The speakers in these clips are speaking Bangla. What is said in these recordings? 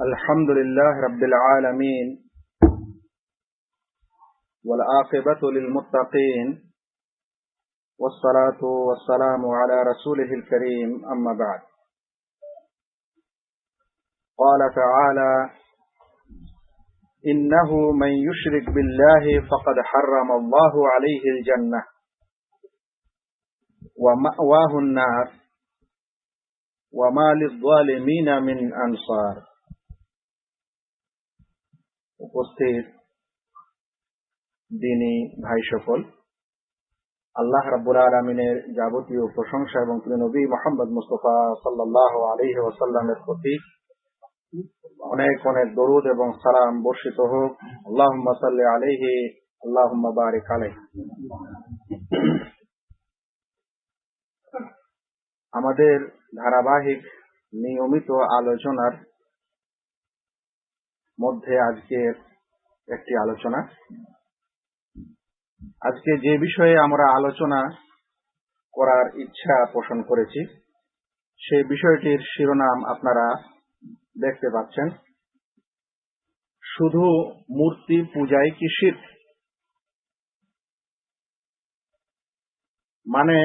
الحمد لله رب العالمين والعاقبة للمتقين والصلاة والسلام على رسوله الكريم أما بعد. قال تعالى إنه من يشرك بالله فقد حرم الله عليه الجنة ومأواه النار وما للظالمين من أنصار উপস্থিত দিনী ভাই সকল আল্লাহ রাব্বুল আলমিনের যাবতীয় প্রশংসা এবং প্রিয় নবী মোহাম্মদ মুস্তফা সাল্লাহ আলহি ওসাল্লামের প্রতি অনেক অনেক দরুদ এবং সালাম বর্ষিত হোক আল্লাহ সাল্লি আলহি আল্লাহ বারিক আলহ আমাদের ধারাবাহিক নিয়মিত আলোচনার মধ্যে আজকে একটি আলোচনা। আজকে যে বিষয়ে আমরা আলোচনা করার ইচ্ছা পোষণ করেছি, সেই বিষয়টির শিরোনাম আপনারা দেখতে পাচ্ছেন। শুধু মূর্তি পূজায় কি শীত? মানে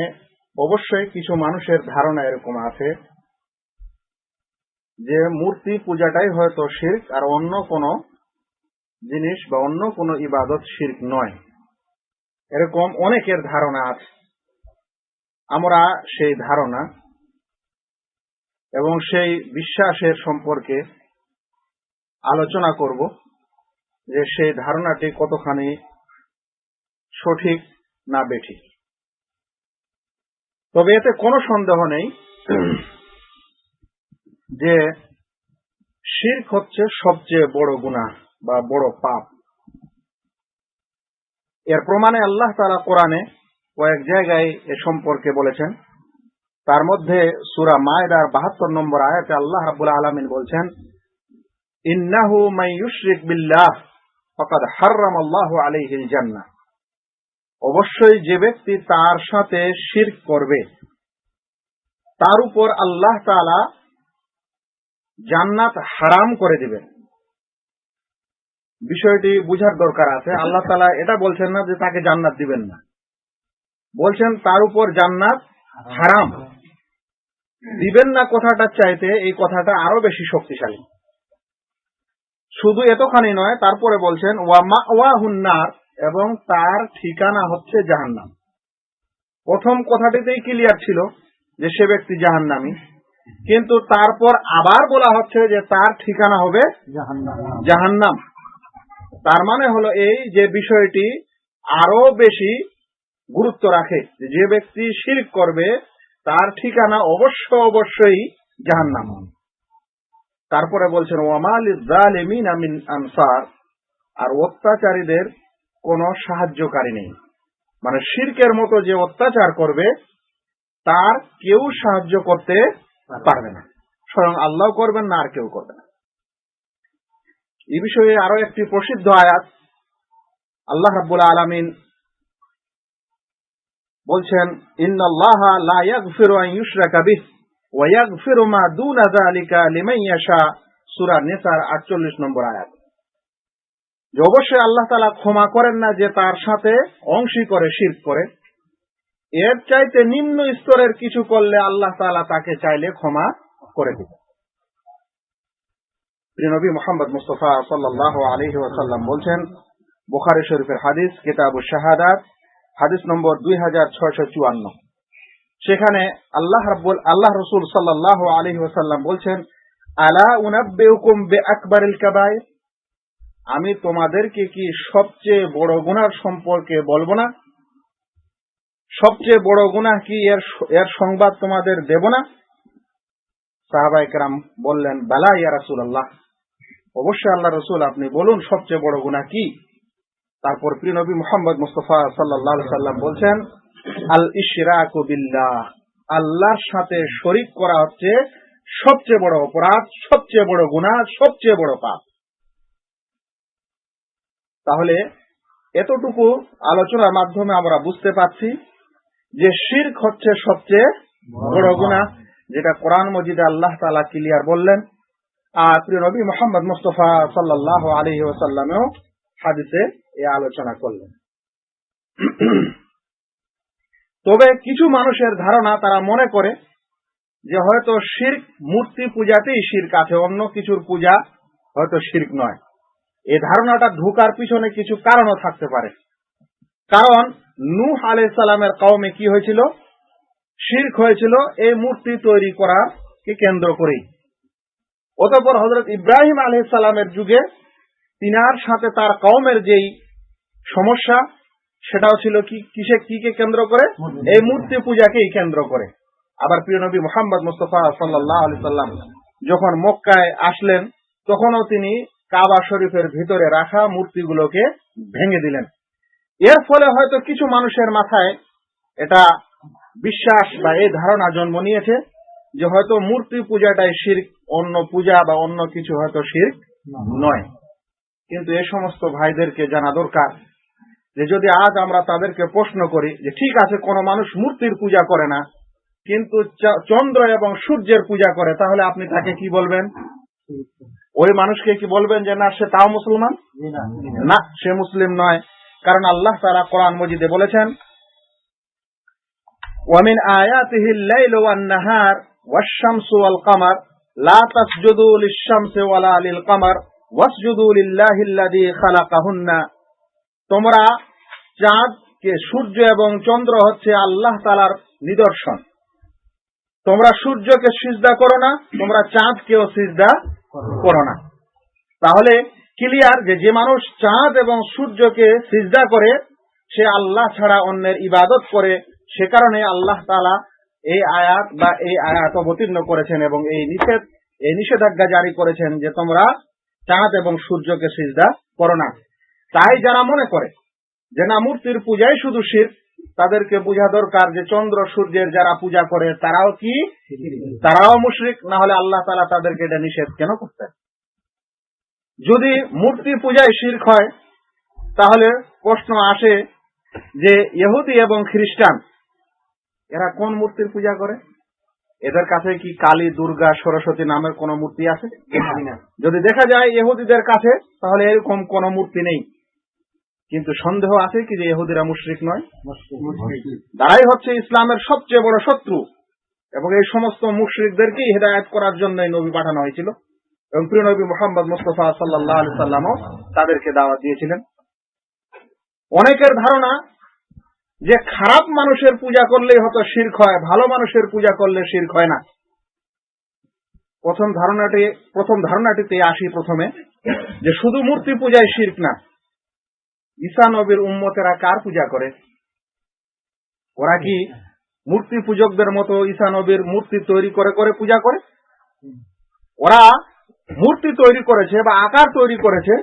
অবশ্যই কিছু মানুষের ধারণা এরকম আছে যে মূর্তি পূজাটাই হয়তো শির্ক আর অন্য কোন জিনিস বা অন্য কোন ইবাদত শির্ক নয়। এরকম অনেকের ধারণা আছে। আমরা সেই ধারণা এবং সেই বিশ্বাসের সম্পর্কে আলোচনা করব যে সেই ধারণাটি কতখানি সঠিক না বেঠিক। তবে এতে কোনো সন্দেহ নেই যে শির্ক হচ্ছে সবচেয়ে বড় গুণা বা বড় পাপ। এর প্রমাণে আল্লাহ তারা কোরআনে কয়েক জায়গায় এ সম্পর্কে বলেছেন। তার মধ্যে সুরা মায়দার বাহাত্তর নম্বর আয়াতে আল্লাহ রাবুল আলমিন বলছেন, ইন্নাহু মাই বিল্লাহ, ফকাদ হাররাম আল্লাহ আলাইহিল জান্নাহ। অবশ্যই যে ব্যক্তি তার সাথে শির্ক করবে, তার উপর আল্লাহ তালা জান্নাত হারাম করে দিবেন। বিষয়টি বুঝার দরকার আছে। আল্লাহ তালা এটা বলছেন না যে তাকে জান্নাত দিবেন না। বলছেন তার উপর জান্নাত হারাম। দিবেন না কথাটা চাইতে, এই কথাটা আরও বেশি শক্তিশালী। শুধু এতখানি নয়, তারপরে বলছেন, ওয়া মা ওয়া হুন্নার এবং তার ঠিকানা হচ্ছে জাহান্নাম। প্রথম কথাটিতেই ক্লিয়ার ছিল যে সে ব্যক্তি জাহান্নামী। কিন্তু তারপর আবার বলা হচ্ছে যে তার ঠিকানা হবে জাহান্নাম। তার মানে হলো এই যে বিষয়টি আরও বেশি গুরুত্ব রাখে যে ব্যক্তি শির করবে তার ঠিকানা অবশ্য অবশ্যই জাহান্নাম। তারপরে বলছেন ওয়ামাল আনসার। আর অত্যাচারীদের কোনো সাহায্যকারী নেই। মানে শির্কের মতো যে অত্যাচার করবে, তার কেউ সাহায্য করতে পারবে না। স্বয়ং আল্লাহ করবেন না, আর কেউ করবে না। এই বিষয়ে আরও একটি প্রসিদ্ধ আয়াত আল্লাহ রাব্বুল আলামিন বলছেন, ইন্নাল্লাহ লা ইয়াগফিরু আন ইউশরাকা বিহি ওয়া ইয়াগফিরু মা দুনা যালিকা লিমান ইয়াশা। সূরা নিসার 48 নম্বর আয়াত। যে অবশ্যই আল্লাহ তালা ক্ষমা করেন না যে তার সাথে অংশী করে শির করে। এর চাইতে নিম্ন স্তরের কিছু করলে আল্লাহ তালা তাকে চাইলে ক্ষমা করে দিবে নবী মোহাম্মদ মুস্তফা সাল্লাহ আলহি ওয়াসাল্লাম বলছেন, বুখারি শরীফের হাদিস কিতাব শাহাদাত, হাদিস নম্বর দুই হাজার ছয়শো চুয়ান্ন। সেখানে আল্লাহ রাব্বুল, আল্লাহ রসুল সাল্লাহ আলহি ওয়াসাল্লাম বলছেন, আলা উনাব্বেউকুম বে আকবরিল কাবায় আমি তোমাদেরকে কি সবচেয়ে বড় গুনার সম্পর্কে বলব না? সবচেয়ে বড় গুনাহ কি এর এর সংবাদ তোমাদের দেব না? সাহাবাইকরাম বললেন, বেলা ইয়া রাসুল আল্লাহ অবশ্যই আল্লাহ রসুল, আপনি বলুন সবচেয়ে বড় গুনাহ কি? তারপর প্রিয় নবী মোহাম্মদ মুস্তফা সাল্লাহ সাল্লাম বলছেন, আল ইশরাক বিল্লাহ। আল্লাহর সাথে শরিক করা হচ্ছে সবচেয়ে বড় অপরাধ, সবচেয়ে বড় গুনাহ, সবচেয়ে বড় পাপ। তাহলে এতটুকু আলোচনার মাধ্যমে আমরা বুঝতে পারছি যে শির্ক হচ্ছে সবচেয়ে বড় গুণা যেটা কোরআন মজিদে আল্লাহ তালা ক্লিয়ার বললেন। আর প্রিয় নবী মোহাম্মদ মুস্তফা সাল্লাহ আলহি ওসাল্লামেও হাদিসে এ আলোচনা করলেন। তবে কিছু মানুষের ধারণা তারা মনে করে যে হয়তো শির্ক মূর্তি পূজাতেই শির্ক আছে অন্য কিছুর পূজা হয়তো শির্ক নয়। এই ধারণাটা ঢোকার পিছনে কিছু কারণও থাকতে পারে। কারণ নূহ আলাই সালামের কওমে কি হয়েছিল? শির্ক হয়েছিল এই মূর্তি তৈরি করাকে কেন্দ্র করেই। অতঃপর হজরত ইব্রাহিম আলহ সালামের যুগে তিনার সাথে তার কওমের যেই সমস্যা সেটাও ছিল কি কিসে কি কে কেন্দ্র করে? এই মূর্তি পূজাকেই কেন্দ্র করে। আবার প্রিয় নবী মোহাম্মদ মুস্তফা সাল্লাহ আলি সাল্লাম যখন মক্কায় আসলেন তখনও তিনি কাবা শরীফের ভিতরে রাখা মূর্তিগুলোকে ভেঙে দিলেন। এর ফলে হয়তো কিছু মানুষের মাথায় এটা বিশ্বাস বা এই ধারণা জন্ম নিয়েছে যে হয়তো মূর্তি পূজাটাই শির্ক, অন্য পূজা বা অন্য কিছু হয়তো শির্ক নয়। কিন্তু এ সমস্ত ভাইদেরকে জানা দরকার যে যদি আজ আমরা তাদেরকে প্রশ্ন করি যে ঠিক আছে, কোন মানুষ মূর্তির পূজা করে না, কিন্তু চন্দ্র এবং সূর্যের পূজা করে, তাহলে আপনি তাকে কি বলবেন? ওই মানুষকে কি বলবেন যে না সে তাও মুসলমান? না সে মুসলিম নয়। কারণ আল্লাহ তারা কোরআন মজিদে বলেছেন ওয়ামিন আয়াতিহি লাইল ওয়ান নাহার ওয়াশ-শামসু ওয়াল কামার লা তাসজুদু লিশ-শামসি ওয়ালা লিল কামার ওয়াসজুদু লিল্লাহি আল্লাযী খালাকাহুন্না। তোমরা চাঁদ কে সূর্য এবং চন্দ্র হচ্ছে আল্লাহ তাআলার নিদর্শন। তোমরা সূর্যকে সিজদা করো না তোমরা চাঁদকেও সিজদা করো না তাহলে ক্লিয়ার যে যে মানুষ চাঁদ এবং সূর্যকে সিজদা করে, সে আল্লাহ ছাড়া অন্যের ইবাদত করে, সে কারণে আল্লাহ তালা এই আয়াত বা এই আয়াত অবতীর্ণ করেছেন এবং এই নিষেধ, এই নিষেধাজ্ঞা জারি করেছেন যে তোমরা চাঁদ এবং সূর্যকে সিজদা করো না। তাই যারা মনে করে যে না, মূর্তির পূজাই শুধু শির তাদেরকে বোঝা দরকার যে চন্দ্র সূর্যের যারা পূজা করে তারাও কি? তারাও মুশরিক। না হলে আল্লাহ তালা তাদেরকে এটা নিষেধ কেন করতেন? যদি মূর্তি পূজায় শির্ক হয় তাহলে প্রশ্ন আসে যে ইহুদি এবং খ্রিস্টান এরা কোন মূর্তির পূজা করে? এদের কাছে কি কালী দুর্গা সরস্বতী নামের কোন মূর্তি আছে? যদি দেখা যায় ইহুদিদের কাছে তাহলে এরকম কোন মূর্তি নেই। কিন্তু সন্দেহ আছে কি যে ইহুদিরা মুশরিক নয়? তারাই হচ্ছে ইসলামের সবচেয়ে বড় শত্রু। এবং এই সমস্ত মুশরিকদেরকেই হেদায়ত করার জন্যই নবী পাঠানো হয়েছিল। এবং প্রিয় নবী মোহাম্মদ মুস্তফা সাল্লাহ আলি সাল্লামও তাদেরকে দাওয়াত দিয়েছিলেন। অনেকের ধারণা যে খারাপ মানুষের পূজা করলেই হয়তো শির্ক হয় ভালো মানুষের পূজা করলে শির্ক হয় না। প্রথম ধারণাটি প্রথম ধারণাটিতে আসি প্রথমে যে শুধু মূর্তি পূজায় শির্ক না ঈসা নবীর উম্মতেরা কার পূজা করে? ওরা কি মূর্তি পূজকদের মতো ঈসা নবীর মূর্তি তৈরি করে করে পূজা করে? ওরা মূর্তি তৈরি করেছে বা আকার তৈরি করেছে,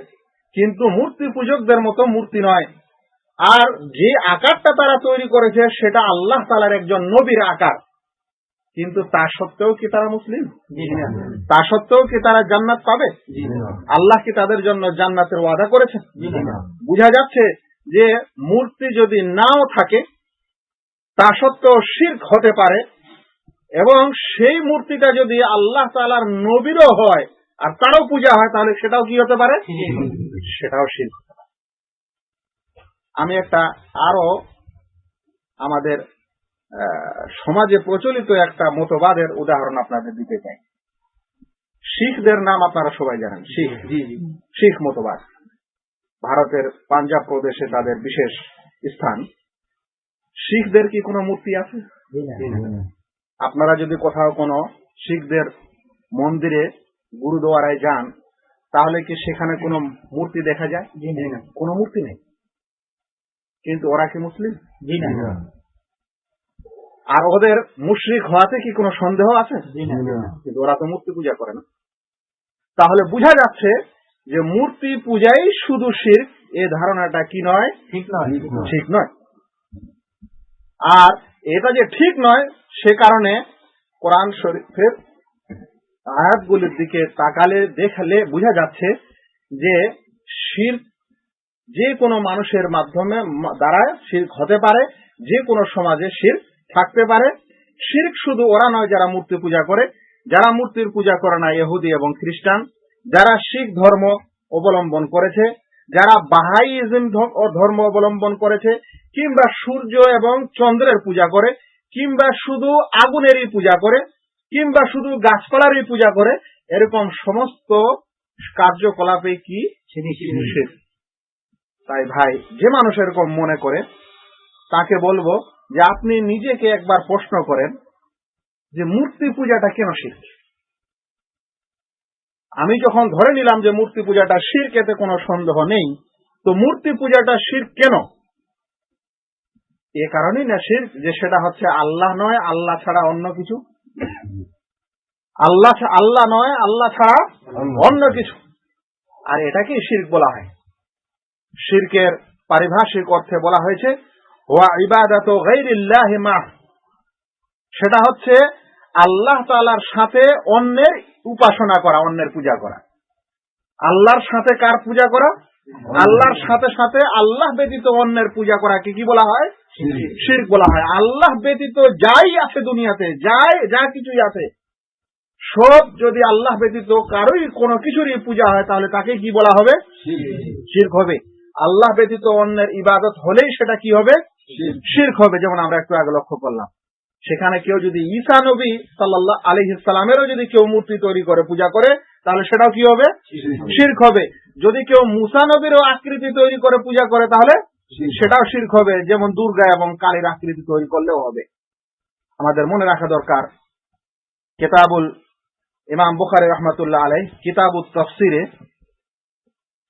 কিন্তু মূর্তি পূজকদের মতো মূর্তি নয়। আর যে আকারটা তারা তৈরি করেছে, সেটা আল্লাহ তালার একজন নবীর আকার। কিন্তু তা সত্ত্বেও কি তারা মুসলিম? তা সত্ত্বেও কি তারা জান্নাত পাবে? আল্লাহ কি তাদের জন্য জান্নাতের ওয়াদা করেছেন? বোঝা যাচ্ছে যে মূর্তি যদি নাও থাকে তা সত্ত্বেও শির্ক হতে পারে এবং সেই মূর্তিটা যদি আল্লাহ তালার নবীরও হয় আর তারও পূজা হয় তাহলে সেটাও কি হতে পারে? সেটাও শির্ক হতে পারে। আমি একটা আরও আমাদের সমাজে প্রচলিত একটা মতবাদের উদাহরণ আপনাদের দিতে চাই। শিখদের নাম আপনারা সবাই জানেন শিখ। শিখ মতবাদ। ভারতের পাঞ্জাব প্রদেশে তাদের বিশেষ স্থান। শিখদের কি কোনো মূর্তি আছে? আপনারা যদি কোথাও কোনো শিখদের মন্দিরে গুরুদুয়ারায় যান তাহলে কি সেখানে কোনো মূর্তি দেখা যায়? কোনো মূর্তি নেই? কিন্তু ওরা কি মুসলিম? আর ওদের মুশরিক হওয়াতে কি কোনো সন্দেহ আছে? কিন্তু ওরা তো মূর্তি পূজা করে না। তাহলে বোঝা যাচ্ছে যে মূর্তি পূজাই শুধু শির এ ধারণাটা কি নয়? ঠিক নয়। ঠিক নয়। আর এটা যে ঠিক নয় সে কারণে কোরআন শরীফের আয়াতগুলির দিকে তাকালে দেখলে বোঝা যাচ্ছে যে শির যে কোনো মানুষের মাধ্যমে দ্বারা শির্ক হতে পারে যে কোনো সমাজে শির্ক থাকতে পারে। শির্ক শুধু ওরা নয় যারা মূর্তি পূজা করে যারা মূর্তির পূজা করে না ইহুদি এবং খ্রিস্টান যারা শিখ ধর্ম অবলম্বন করেছে যারা বাহাইজম ধর্ম অবলম্বন করেছে কিংবা সূর্য এবং চন্দ্রের পূজা করে কিংবা শুধু আগুনেরই পূজা করে কিংবা শুধু গাছপালারই পূজা করে এরকম সমস্ত কার্যকলাপে কি তাই ভাই যে মানুষ এরকম মনে করে তাকে বলব যে আপনি নিজেকে একবার প্রশ্ন করেন যে মূর্তি পূজাটা কেন শিখ আমি যখন ধরে নিলাম যে মূর্তি পূজাটা শির্ক এতে কোনো সন্দেহ নেই, তো মূর্তি পূজাটা শির্ক কেন? এ কারণেই না শির্ক যে সেটা হচ্ছে আল্লাহ নয়, আল্লাহ ছাড়া অন্য কিছু? আল্লাহ আল্লাহ নয়, আল্লাহ ছাড়া অন্য কিছু। আর এটাকেই শির্ক বলা হয়। শির্কের পারিভাষিক অর্থে বলা হয়েছে ওয়া ইবাদাত গাইরিল্লাহি সেটা হচ্ছে আল্লাহ তাআলার সাথে অন্যের উপাসনা করা অন্যের পূজা করা। আল্লাহর সাথে কার পূজা করা? আল্লাহর সাথে সাথে আল্লাহ ব্যতীত অন্যের পূজা করাকে কি কি বলা হয়? শির্ক। বলা হয়। আল্লাহ ব্যতীত যাই আছে দুনিয়াতে যাই যা কিছুই আছে সব যদি আল্লাহ ব্যতীত কারোই কোনো কিছুরই পূজা হয় তাহলে তাকে কি বলা হবে? শির্ক হবে। আল্লাহ ব্যতীত অন্যের ইবাদত হলেই সেটা কি হবে? শির্ক হবে যেমন আমরা একটু আগে লক্ষ্য করলাম। সেখানে কেউ যদি ঈসা নবী সাল্লাহ আলী ইসলামেরও যদি কেউ মূর্তি তৈরি করে পূজা করে তাহলে সেটাও কি হবে? শির্ক হবে। যদি কেউ মুসা নবীরও আকৃতি তৈরি করে পূজা করে তাহলে সেটাও শির্ক হবে। যেমন দুর্গা এবং কালীর আকৃতি তৈরি করলেও হবে। আমাদের মনে রাখা দরকার কেতাবুল ইমাম বুখারি রহমতুল্লাহ আলাই কিতাবুল তফসিরে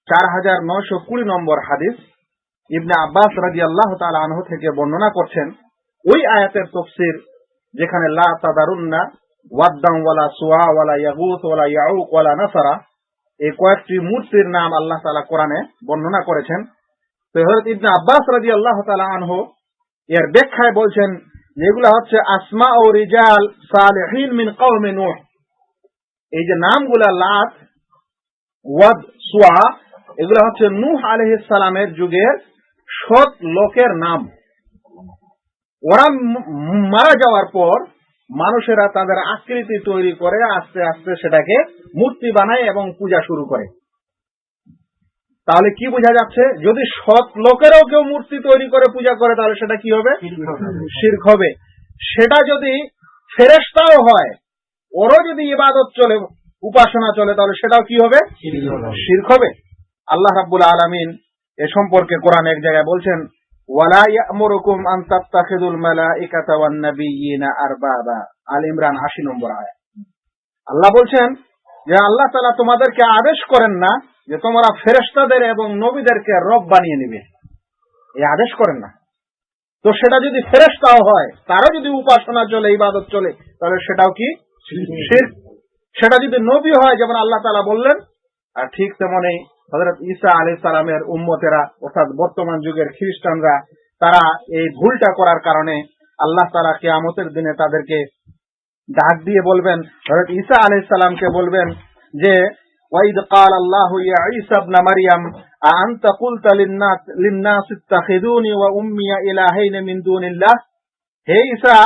চার হাজার নয়শো কুড়ি নম্বর হাদিস ইবনে আব্বাস রাজি আল্লাহ আনহু থেকে বর্ণনা করছেন, ওই আয়াতের তফসির যেখানে লা তাদারুন্না ওয়াদ্দাম ওয়ালা সুয়া ওয়ালা ওয়ালা ইয়াউক ওয়ালা নাসারা, এই কয়েকটি মূর্তির নাম আল্লাহ তালা কোরআনে বর্ণনা করেছেন। তো হজরত ইবনে আব্বাস রাজি আল্লাহ তালা আনহু এর ব্যাখ্যায় বলছেন যেগুলা হচ্ছে আসমা ও রিজাল সালেহিন মিন কওমে নূহ। এই যে নামগুলা লাত, ওয়াদ, সুয়া, এগুলো হচ্ছে নূহ আলহিস সালামের যুগের সৎ লোকের নাম। ওরা মারা যাওয়ার পর মানুষেরা তাদের আকৃতি তৈরি করে আস্তে আস্তে সেটাকে মূর্তি বানায় এবং পূজা শুরু করে। তাহলে কি বোঝা যাচ্ছে? যদি সৎ লোকেরাও কেউ মূর্তি তৈরি করে পূজা করে তাহলে সেটা কি হবে? শির্ক হবে। সেটা যদি ফেরেস্তাও হয় ওরও যদি ইবাদত চলে উপাসনা চলে তাহলে সেটাও কি হবে। শির্ক হবে। আল্লাহ রাব্বুল আলামিন এ সম্পর্কে কোরআন এক জায়গায় বলছেন ওয়ালা ইয়ামুরুকুম আন তাত্তাখিদুল মালাইকাতা ওয়ান আরবাবা। আল ইমরান 80 নম্বর আয়াত। আল্লাহ বলছেন যে আল্লাহ তাআলা তোমাদেরকে আদেশ করেন না যে তোমরা ফেরেশতাদের এবং নবীদেরকে রব বানিয়ে নিবে। এই আদেশ করেন না। তো সেটা যদি ফেরেশতাও হয় তারও যদি উপাসনা চলে ইবাদত চলে তাহলে সেটাও কি? সেটা যদি নবী হয় যেমন আল্লাহ তাআলা বললেন আর ঠিক তেমনই হজরত ঈসা আলী সালামের উম্মতেরা অর্থাৎ বর্তমান যুগের খ্রিস্টানরা তারা এই ভুলটা করার কারণে আল্লাহ তারা কেয়ামতের দিনে তাদেরকে ডাক দিয়ে বলবেন হজরত ঈসা আলী সালামকে বলবেন যে ওয়াইদ قال الله يا عيسى ابن مريم أأنت قلت للناس للناس اتخذوني وأمي إلهين من دون الله হে ঈসা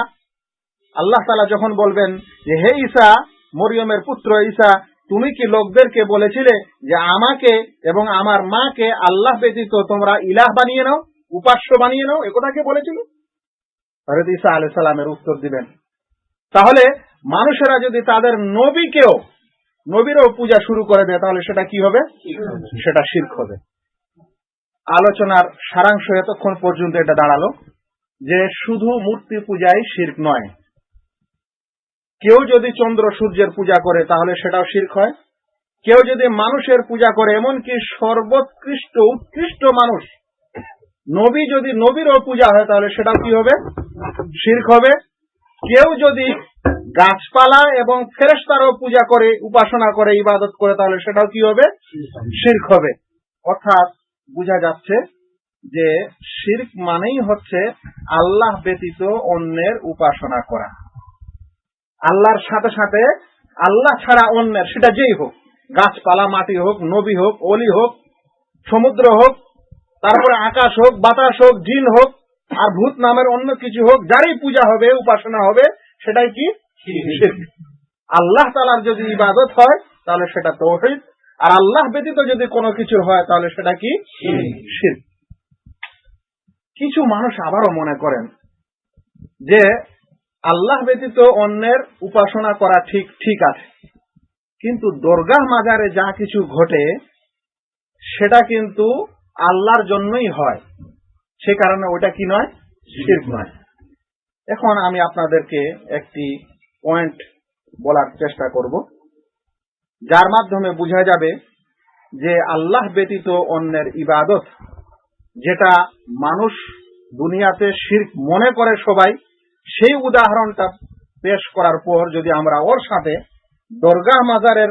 আল্লাহ তাআলা যখন বলবেন যে হে ঈসা মরিয়মের পুত্র ঈসা তুমি কি লোকদেরকে বলেছিলে যে আমাকে এবং আমার মাকে আল্লাহ ব্যতীত তোমরা ইলাহ বানিয়ে নাও, উপাস্য বানিয়ে নাও? একথা কে বলেছিল? ঈসা আলাইহিস সালামের উত্তর দিবেন। তাহলে মানুষেরা যদি তাদের নবীকেও, নবীরও পূজা শুরু করে দেয়, তাহলে সেটা কি হবে? সেটা শির্ক হবে। আলোচনার সারাংশ এতক্ষণ পর্যন্ত এটা দাঁড়াল যে শুধু মূর্তি পূজাই শির্ক নয়। কেউ যদি চন্দ্র সূর্যের পূজা করে, তাহলে সেটাও শির্ক হয়। কেউ যদি মানুষের পূজা করে, এমনকি সর্বোৎকৃষ্ট, উৎকৃষ্ট মানুষ, নবী যদি নবীরও পূজা হয়, তাহলে সেটাও কি হবে? শির্ক হবে। কেউ যদি গাছপালা এবং ফেরেশতারও পূজা করে, উপাসনা করে, ইবাদত করে, তাহলে সেটাও কি হবে? শির্ক হবে। অর্থাৎ বোঝা যাচ্ছে যে শির্ক মানেই হচ্ছে আল্লাহ ব্যতীত অন্যের উপাসনা করা। আল্লাহর সাথে সাথে আল্লাহ ছাড়া অন্যের, সেটা যেই হোক, গাছপালা, মাটি হোক নবী হোক, অলি হোক, সমুদ্র হোক, তারপরে আকাশ হোক, বাতাস হোক, জিন হোক, আর ভূত নামের অন্য কিছু হোক, যারই পূজা হবে, উপাসনা হবে, সেটাই কি। আল্লাহ তালার যদি ইবাদত হয়, তাহলে সেটা তৌহিদ। আর আল্লাহ ব্যতীত যদি কোনো কিছু হয়, তাহলে সেটা কি? কিছু মানুষ আবারও মনে করেন যে আল্লাহ ব্যতীত অন্যের উপাসনা করা ঠিক ঠিক আছে। কিন্তু দরগাহ মাজারে যা কিছু ঘটে, সেটা কিন্তু আল্লাহর জন্যই হয়। সে কারণে ওটা কি নয়? শির্ক নয়। এখন আমি আপনাদেরকে একটি পয়েন্ট বলার চেষ্টা করব, যার মাধ্যমে বোঝা যাবে যে আল্লাহ ব্যতীত অন্যের ইবাদত, যেটা মানুষ দুনিয়াতে শির্ক মনে করে সবাই সেই উদাহরণটা পেশ করার পর যদি আমরা ওর সাথে দরগাহ মাজারের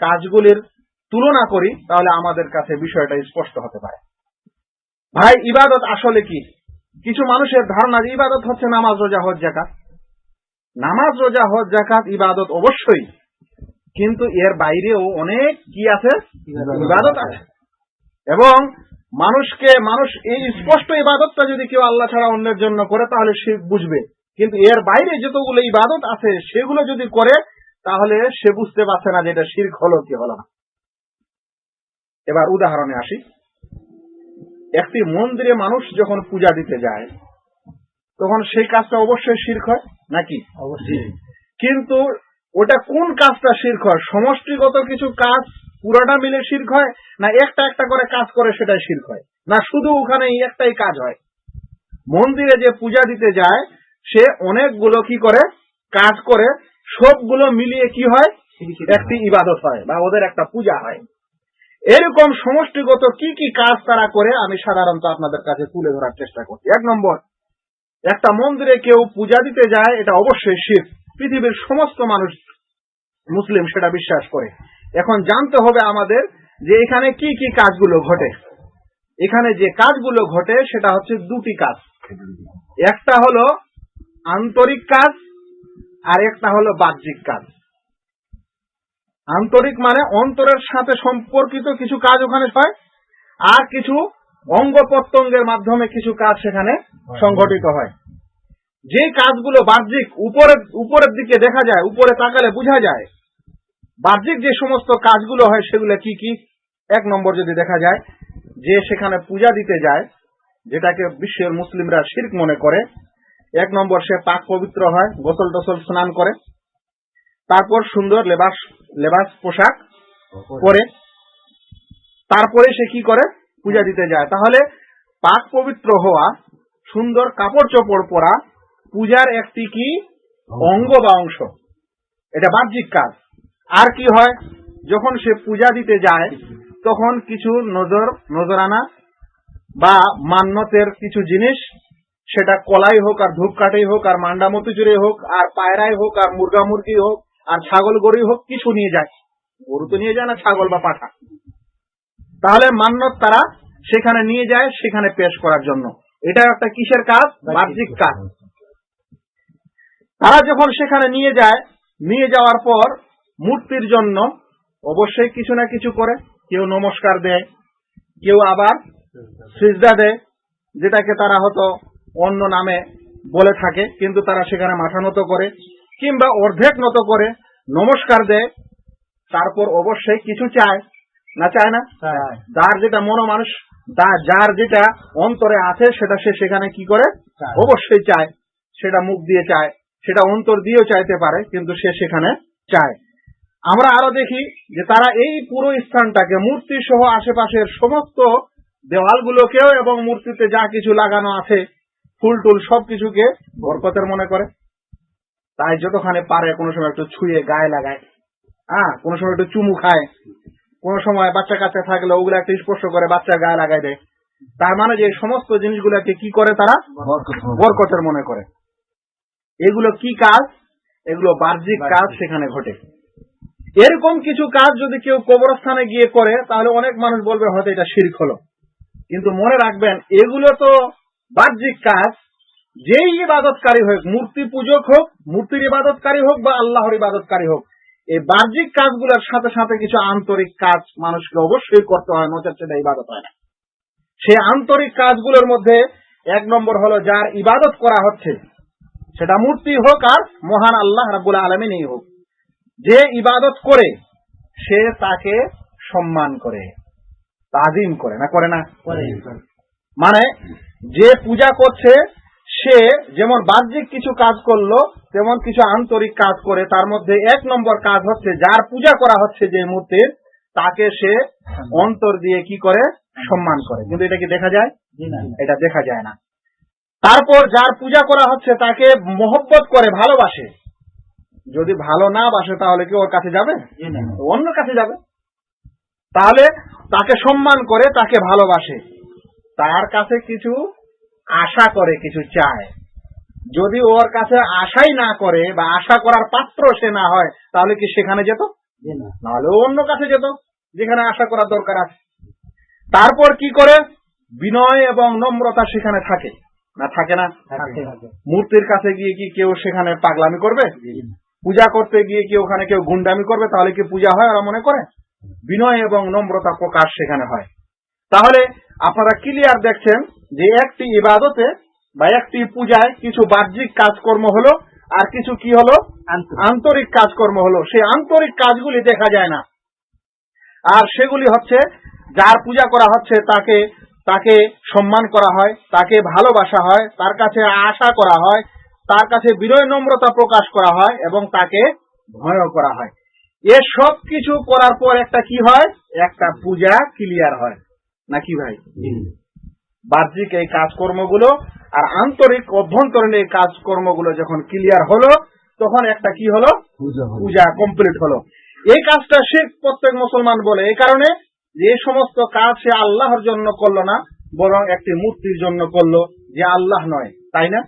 কাজগুলির তুলনা করি তাহলে আমাদের কাছে বিষয়টা স্পষ্ট হতে পারে। ভাই ইবাদত আসলে কি? কিছু মানুষের ধারণা যে ইবাদত হচ্ছে নামাজ রোজা হজ জাকাত নামাজ রোজা হজ জাকাত ইবাদত অবশ্যই কিন্তু এর বাইরেও অনেক কি আছে? ইবাদত আছে। এবং মানুষকে মানুষ এই স্পষ্ট ইবাদতটা যদি কেউ আল্লাহ ছাড়া অন্যের জন্য করে তাহলে সে বুঝবে কিন্তু এর বাইরে যতগুলো ইবাদত আছে সেগুলো যদি করে তাহলে সে বুঝতে পারছে না যে এটা শির্ক হলো কি হলো না। এবার উদাহরণে আসি। একটি মন্দিরে মানুষ যখন পূজা দিতে যায় তখন সেই কাজটা অবশ্যই শির্ক হয় নাকি? অবশ্যই। কিন্তু ওটা কোন কাজটা শির্ক হয়? সমষ্টিগত কিছু কাজ পুরোটা মিলে শির্ক হয় না একটা একটা করে কাজ করে সেটাই শির্ক হয়? না শুধু ওখানে একটাই কাজ হয়? মন্দিরে যে পূজা দিতে যায় সে অনেকগুলো কি করে? কাজ করে, সবগুলো মিলিয়ে কি হয়? একটি ইবাদত হয় বা ওদের একটা পূজা হয়। এরকম সমষ্টিগত কি কি কাজ তারা করে, আমি সাধারণত আপনাদের কাছে তুলে ধরার চেষ্টা করছি। এক নম্বর, একটা মন্দিরে কেউ পূজা দিতে যায়, এটা অবশ্যই শিব পৃথিবীর সমস্ত মানুষ মুসলিম, সেটা বিশ্বাস করে। এখন জানতে হবে আমাদের যে এখানে কি কি কাজগুলো ঘটে। এখানে যে কাজগুলো ঘটে, সেটা হচ্ছে দুটি কাজ। একটা হলো আন্তরিক কাজ আর একটা হলো বাহ্যিক কাজ। আন্তরিক মানে অন্তরের সাথে সম্পর্কিত কিছু কাজ ওখানে হয়, আর কিছু অঙ্গ প্রত্যঙ্গের মাধ্যমে কিছু কাজ সেখানে সংঘটিত হয়। যে কাজগুলো বাহ্যিক, উপরের উপরের দিকে দেখা যায়, উপরে তাকালে বোঝা যায়, বাহ্যিক যে সমস্ত কাজগুলো হয় সেগুলো কি কি? এক নম্বর যদি দেখা যায়, যে সেখানে পূজা দিতে যায়, যেটাকে বিশ্বের মুসলিমরা শির্ক মনে করে এক নম্বর সে পাক পবিত্র হয়, গোসল টোসল স্নান করে। তারপর সুন্দর লেবাস লেবাস পোশাক পরে। তারপরে সে কি করে? পূজা দিতে যায়। তাহলে পাক পবিত্র হওয়া, সুন্দর কাপড় চোপড় পরা পূজার একটি কি? অঙ্গ বা অংশ। এটা বাহ্যিক কাজ। আর কি হয়? যখন সে পূজা দিতে যায়, তখন কিছু নজর, নজরানা বা মান্যতের কিছু জিনিস সেটা কলাই হোক আর ধূপকাঠি হোক আর মান্ডা মতিচুরি হোক আর পায়রাই হোক আর মুরগা মুরগি হোক আর ছাগল গরুই হোক, কিছু নিয়ে যায়। গরু তো নিয়ে যায় না, ছাগল বা পাঠা। তাহলে মান্যত তারা সেখানে নিয়ে যায়, সেখানে পেশ করার জন্য। এটা একটা কিসের কাজ? বাহ্যিক কাজ। তারা যখন সেখানে নিয়ে যায়, নিয়ে যাওয়ার পর মূর্তির জন্য অবশ্যই কিছু না কিছু করে। কেউ নমস্কার দেয়, কেউ আবার সিজদা দেয়, যেটাকে তারা হয়তো অন্য নামে বলে থাকে কিন্তু তারা সেখানে মাথা নত করে কিংবা অর্ধেক নত করে নমস্কার দেয়। তারপর অবশ্যই কিছু চায় না চায় না? যার যেটা মনো মানুষ যার যেটা অন্তরে আছে সেটা সে সেখানে কি করে? অবশ্যই চায়। সেটা মুখ দিয়ে চায় সেটা অন্তর দিয়েও চাইতে পারে কিন্তু সে সেখানে চায়। আমরা আরও দেখি যে তারা এই পুরো স্থানটাকে মূর্তি সহ আশেপাশের সমস্ত দেওয়ালগুলোকেও এবং মূর্তিতে যা কিছু লাগানো আছে ফুল টুল সবকিছুকে বরকতের মনে করে। তাই যতখানে পারে কোনো সময় একটু ছুঁয়ে গায়ে লাগায়। হ্যাঁ কোনো সময় একটু চুমু খায়। কোনো সময় বাচ্চা কাচ্চা থাকলে ওগুলো একটা স্পর্শ করে বাচ্চা গায়ে লাগাই দেয়। তার মানে যে সমস্ত জিনিসগুলোকে কি করে তারা? বরকতের মনে করে। এগুলো কি কাজ? এগুলো বাহ্যিক কাজ সেখানে ঘটে। এরকম কিছু কাজ যদি কেউ কবরস্থানে গিয়ে করে তাহলে অনেক মানুষ বলবে হয়তো এটা শির্ক হলো। কিন্তু মনে রাখবেন এগুলো তো বাহ্যিক কাজ যেই ইবাদতকারী হোক মূর্তি পূজক হোক মূর্তির ইবাদতকারী হোক বা আল্লাহর ইবাদতকারী হোক এই বাহ্যিক কাজগুলোর সাথে সাথে কিছু আন্তরিক কাজ মানুষকে অবশ্যই করতে হয় নচেত সেটা ইবাদত হয় না। সেই আন্তরিক কাজগুলোর মধ্যে এক নম্বর হলো যার ইবাদত করা হচ্ছে সেটা মূর্তি হোক আর মহান আল্লাহ রাবুল আলমিনই হোক যে ইবাদত করে সে তাকে সম্মান করে তাজিম করে না করে না? মানে যে পূজা করছে সে যেমন বাহ্যিক কিছু কাজ করল তেমন কিছু আন্তরিক কাজ করে তার মধ্যে এক নম্বর কাজ হচ্ছে যার পূজা করা হচ্ছে যে মূর্তির তাকে সে অন্তর দিয়ে কি করে? সম্মান করে। কিন্তু এটা কি দেখা যায়? এটা দেখা যায় না। তারপর যার পূজা করা হচ্ছে তাকে মহব্বত করে ভালোবাসে। যদি ভালো না বাসে তাহলে কি ওর কাছে যাবে? অন্য কাছে যাবে। তাহলে তাকে সম্মান করে তাকে ভালোবাসে। তার কাছে কিছু আশা করে কিছু চায়। যদি ওর কাছে আশাই না করে বা আশা করার পাত্র সে না হয় তাহলে কি সেখানে যেত? নাহলে অন্য কাছে যেত যেখানে আশা করার দরকার আছে। তারপর কি করে? বিনয় এবং নম্রতা সেখানে থাকে। না থাকে না? মূর্তির কাছে গিয়ে কি কেউ সেখানে পাগলামি করবে? পূজা করতে গিয়ে কি ওখানে কেউ গুন্ডামি করবে? তাহলে কি পূজা হয় ওরা মনে করে? বিনয় এবং নম্রতা প্রকাশ সেখানে হয়। তাহলে আপনারা ক্লিয়ার দেখছেন যে একটি ইবাদতে বা একটি পূজায় কিছু বাহ্যিক কাজকর্ম হলো আর কিছু কি হলো? আন্তরিক। কাজকর্ম হলো। সেই আন্তরিক কাজগুলি দেখা যায় না। আর সেগুলি হচ্ছে যার পূজা করা হচ্ছে তাকে তাকে সম্মান করা হয় তাকে ভালোবাসা হয় তার কাছে আশা করা হয় তার কাছে বিনয় নম্রতা প্রকাশ করা হয় এবং তাকে ভয় করা হয়। এ সব কিছু করার পর একটা কি হয়? একটা পূজা ক্লিয়ার হয়। নাকি ভাই? বাহ্যিক এই কাজকর্মগুলো আর আন্তরিক অভ্যন্তরীণ এই কাজকর্মগুলো যখন ক্লিয়ার হলো তখন একটা কি হলো? পূজা কমপ্লিট হলো। এই কাজটা সে প্রত্যেক মুসলমান বলে। এই কারণে যে সমস্ত কাজ সে আল্লাহর জন্য করল না বরং একটি মূর্তির জন্য করল যে আল্লাহ নয়। তাই না?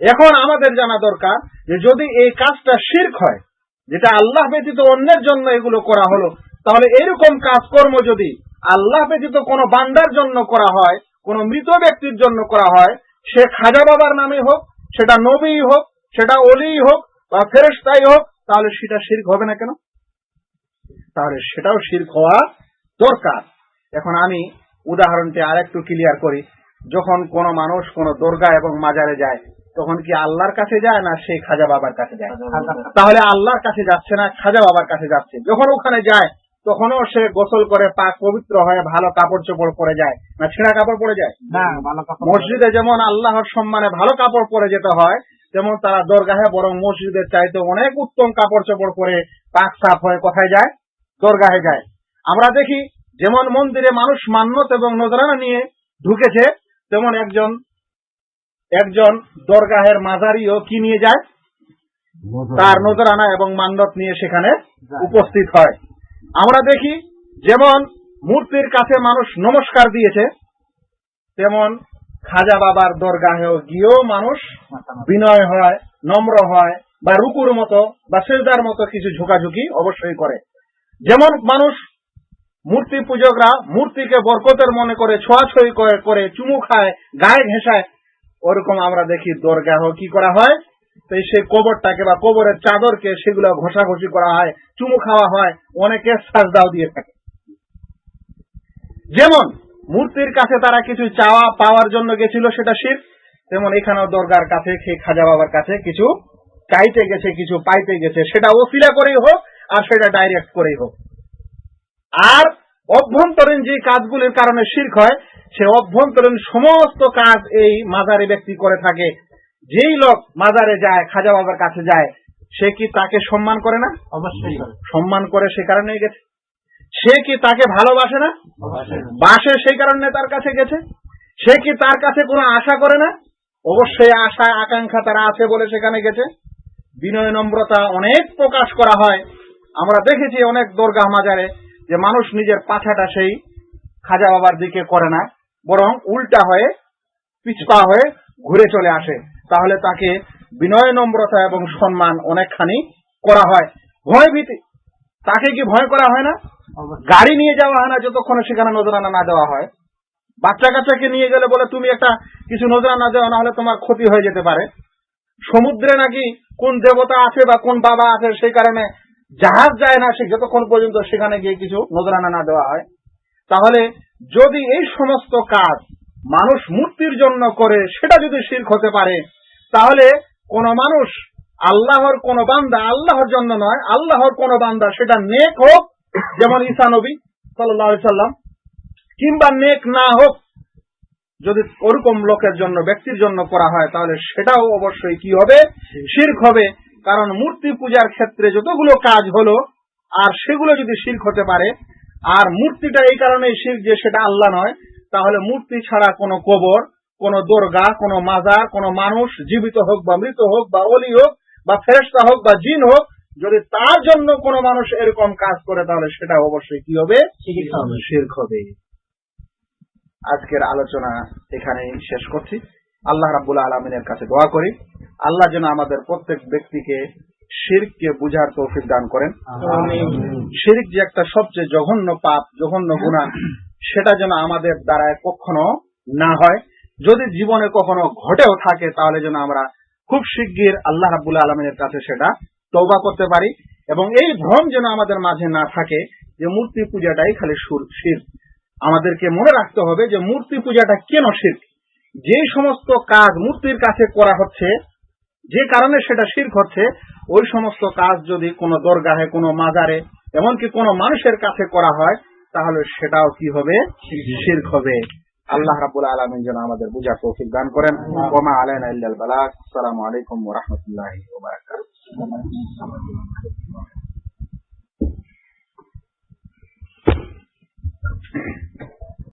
এখন আমাদের জানা দরকার যে যদি এই কাজটা শির্ক হয় যেটা আল্লাহ ব্যতীত অন্যের জন্য এগুলো করা হলো তাহলে এরকম কাজকর্ম যদি আল্লাহ ব্যতীত কোনো বান্দার জন্য করা হয় কোন মৃত ব্যক্তির জন্য করা হয় সে খাজা বাবার নামে হোক সেটা নবী হোক সেটা অলি হোক বা ফেরেস্তাই হোক তাহলে সেটা শির্ক হবে না কেন? তাহলে সেটাও শির্ক হওয়া দরকার। এখন আমি উদাহরণটি আরেকটু ক্লিয়ার করি। যখন কোন মানুষ কোন দরগা এবং মাজারে যায় তখন কি আল্লাহর কাছে যায় না সেই খাজা বাবার কাছে যায়। তাহলে আল্লাহর কাছে যাচ্ছে না খাজা বাবার কাছে যাচ্ছে। যখন ওখানে যায় তখনও সে গোসল করে পাক পবিত্র হয়ে ভালো কাপড় চোপড় পরে যায়। না ছেঁড়া কাপড় পরে যায়? মসজিদে যেমন আল্লাহর সম্মানে ভালো কাপড় পরে যেতে হয় তেমন তারা দরগাহে বরং মসজিদের চাইতে অনেক উত্তম কাপড় চোপড় পরে পাক সাফ হয়ে কোথায় যায়? দরগাহে যায়। আমরা দেখি যেমন মন্দিরে মানুষ মান্যত এবং নজরানা নিয়ে ঢুকেছে তেমন একজন একজন দরগাহের মাজারিও কি নিয়ে যায়? তার নজরানা এবং মান্যত নিয়ে সেখানে উপস্থিত হয়। আমরা দেখি যেমন মূর্তির কাছে মানুষ নমস্কার দিয়েছে, তেমন খাজা বাবার দরগাহেও গিয়েও মানুষ বিনয় হয়, নম্র হয়, বা রুকুর মতো, বা সেজদার মতো কিছু ঝুঁকাঝুঁকি অবশ্যই করে। যেমন মানুষ মূর্তি পূজকরা মূর্তিকে বরকতের মনে করে ছোঁয়াছুঁই করে চুমু খায়, গায়ে ঘেঁষায়, ওরকম আমরা দেখি দরগাহ কি করা হয়? তো সেই কবরটাকে বা কবরের চাদরকে সেগুলো ঘষাঘষি করা হয়, চুমু খাওয়া হয়, অনেকে সাজদাও দিয়ে থাকে। যেমন মূর্তির কাছে তারা কিছু চাওয়া পাওয়ার জন্য গেছিল, সেটা শির। তেমন এখানেও দরগার কাছে সেই খাজা বাবার কাছে কিছু চাইতে গেছে, কিছু পাইতে গেছে, সেটা ওসিলা করেই হোক আর সেটা ডাইরেক্ট করেই হোক। আর অভ্যন্তরীণ যে কাজগুলির কারণে শির্ক হয়, সে অভ্যন্তরীণ সমস্ত কাজ এই মাজারে ব্যক্তি করে থাকে। যেই লোক মাজারে যায় খাজা বাবার কাছে যায় সে কি তাকে সম্মান করে না? অবশ্যই সম্মান করে সে কারণে গেছে। সে কি তাকে ভালোবাসে না? বাসে সেই কারণে তার কাছে গেছে? সে কি তার কাছে কোনো আশা করে না? অবশ্যই আশা আকাঙ্ক্ষা তারা আছে বলে সেখানে গেছে। বিনয় নম্রতা অনেক প্রকাশ করা হয়। আমরা দেখেছি অনেক দরগা মাজারে যে মানুষ নিজের পাছাটা সেই খাজা বাবার দিকে করে না বরং উল্টা হয়ে পিছপা হয়ে ঘুরে চলে আসে। তাহলে তাকে বিনয় নম্রতা এবং সম্মান অনেকখানি করা হয়। ভয় ভীতি। তাকে কি ভয় করা হয় না? গাড়ি নিয়ে যাওয়া হয় না যতক্ষণে সেখানে নজরানা না দেওয়া হয়। বাচ্চা কাচ্চাকে নিয়ে গেলে বলে তুমি একটা কিছু নজরানা দেওয়া না হলে তোমার ক্ষতি হয়ে যেতে পারে। সমুদ্রে নাকি কোন দেবতা আছে বা কোন বাবা আছে সেই কারণে জাহাজ যায় না সে যতক্ষণ পর্যন্ত সেখানে গিয়ে কিছু নজরানা না দেওয়া হয়। তাহলে যদি এই সমস্ত কাজ মানুষ মূর্তির জন্য করে সেটা যদি শির্ক হতে পারে তাহলে কোন মানুষ আল্লাহর কোন বান্দা আল্লাহর জন্য নয়, আল্লাহর কোন বান্দা সেটা নেক হোক, যেমন ঈসা নবী সাল্লাম, কিংবা নেক না হোক, যদি ওরকম লোকের জন্য, ব্যক্তির জন্য করা হয়, তাহলে সেটাও অবশ্যই কি হবে? শির্ক হবে। কারণ মূর্তি পূজার ক্ষেত্রে যতগুলো কাজ হলো, আর সেগুলো যদি শির্ক হতে পারে, আর মূর্তিটা এই কারণে শির্ক যে সেটা আল্লাহ নয়, তাহলে মূর্তি ছাড়া কোনো কবর কোনো দরগা কোনো মাজার কোনো মানুষ জীবিত হোক বা মৃত হোক বা অলি হোক বা ফেরেস্তা হোক বা জিন হোক যদি তার জন্য কোনো মানুষ এরকম কাজ করে তাহলে সেটা অবশ্যই কি হবে? শির্ক হবে। আজকের আলোচনা এখানেই শেষ করছি। আল্লাহ রাব্বুল আলমিনের কাছে দোয়া করি। আল্লাহ যেন আমাদের প্রত্যেক ব্যক্তিকে শিরকে বুঝার তৌফিক দান করেন। শিরিক যে একটা সবচেয়ে জঘন্য পাপ জঘন্য গুণা সেটা যেন আমাদের দ্বারা কখনো না হয়। যদি জীবনে কখনো ঘটেও থাকে তাহলে যেন আমরা খুব শিগগির আল্লাহ রাব্বুল আলমিনের কাছে সেটা তৌবা করতে পারি এবং এই ভ্রম যেন আমাদের মাঝে না থাকে যে মূর্তি পূজাটাই খালি সুর শির। আমাদেরকে মনে রাখতে হবে যে মূর্তি পূজাটা কেন শির? যে সমস্ত কাজ মূর্তির কাছে করা হচ্ছে যে কারণে সেটা শির্ক হচ্ছে ওই সমস্ত কাজ যদি কোনো দরগাহে কোনো মাজারে এমনকি কোনো মানুষের কাছে করা হয় তাহলে সেটাও কি হবে? শির্ক হবে। আল্লাহ রাবুল আলমিন যেন আমাদের বুঝার তৌফিক দান করেন। ওমা আলাইনা ইল্লাল বালাগ আসসালামু আলাইকুম ওয়া রাহমাতুল্লাহি ওয়া বারাকাতুহু।